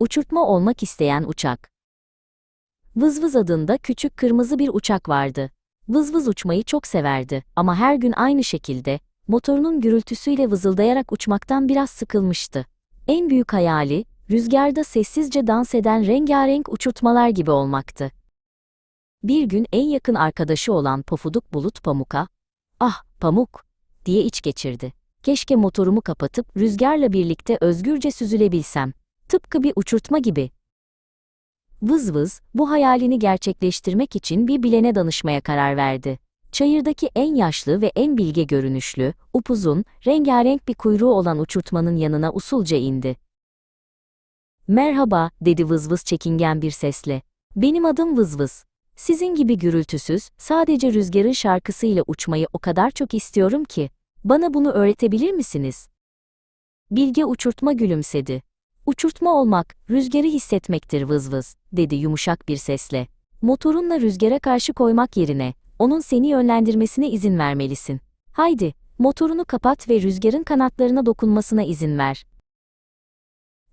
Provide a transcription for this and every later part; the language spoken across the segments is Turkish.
Uçurtma olmak isteyen uçak. Vızvız adında küçük kırmızı bir uçak vardı. Vızvız uçmayı çok severdi ama her gün aynı şekilde, motorunun gürültüsüyle vızıldayarak uçmaktan biraz sıkılmıştı. En büyük hayali, rüzgarda sessizce dans eden rengarenk uçurtmalar gibi olmaktı. Bir gün en yakın arkadaşı olan Pofuduk Bulut Pamuk'a, "Ah, Pamuk," diye iç geçirdi. "Keşke motorumu kapatıp rüzgarla birlikte özgürce süzülebilsem. Tıpkı bir uçurtma gibi." Vız vız, bu hayalini gerçekleştirmek için bir bilene danışmaya karar verdi. Çayırdaki en yaşlı ve en bilge görünüşlü, upuzun, rengarenk bir kuyruğu olan uçurtmanın yanına usulca indi. Merhaba, dedi Vızvız çekingen bir sesle. Benim adım Vızvız. Sizin gibi gürültüsüz, sadece rüzgarın şarkısıyla uçmayı o kadar çok istiyorum ki. Bana bunu öğretebilir misiniz? Bilge uçurtma gülümsedi. Uçurtma olmak, rüzgarı hissetmektir Vızvız, dedi yumuşak bir sesle. Motorunla rüzgara karşı koymak yerine, onun seni yönlendirmesine izin vermelisin. Haydi, motorunu kapat ve rüzgarın kanatlarına dokunmasına izin ver.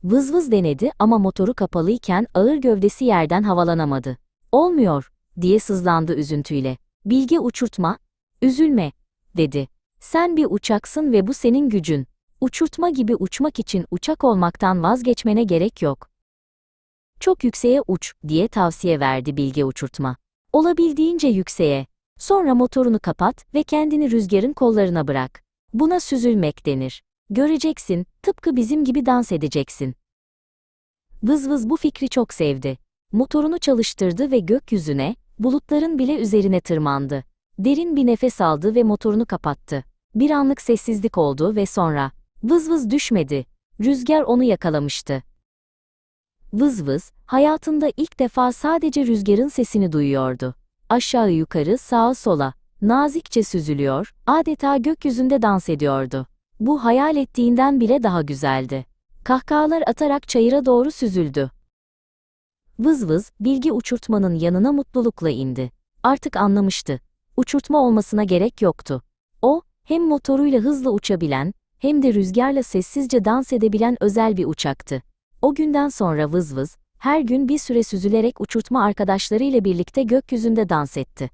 Vız vız denedi ama motoru kapalıyken ağır gövdesi yerden havalanamadı. Olmuyor, diye sızlandı üzüntüyle. Bilge uçurtma, üzülme, dedi. Sen bir uçaksın ve bu senin gücün. Uçurtma gibi uçmak için uçak olmaktan vazgeçmene gerek yok. Çok yükseğe uç, diye tavsiye verdi Bilge uçurtma. Olabildiğince yükseğe. Sonra motorunu kapat ve kendini rüzgarın kollarına bırak. Buna süzülmek denir. Göreceksin, tıpkı bizim gibi dans edeceksin. Vız vız bu fikri çok sevdi. Motorunu çalıştırdı ve gökyüzüne, bulutların bile üzerine tırmandı. Derin bir nefes aldı ve motorunu kapattı. Bir anlık sessizlik oldu ve sonra, vız vız düşmedi. Rüzgar onu yakalamıştı. Vız vız, hayatında ilk defa sadece rüzgarın sesini duyuyordu. Aşağı yukarı sağa sola, nazikçe süzülüyor, adeta gökyüzünde dans ediyordu. Bu hayal ettiğinden bile daha güzeldi. Kahkahalar atarak çayıra doğru süzüldü. Vız vız, bilgi uçurtmanın yanına mutlulukla indi. Artık anlamıştı. Uçurtma olmasına gerek yoktu. O, hem motoruyla hızla uçabilen, hem de rüzgarla sessizce dans edebilen özel bir uçaktı. O günden sonra vız vız, her gün bir süre süzülerek uçurtma arkadaşlarıyla birlikte gökyüzünde dans etti.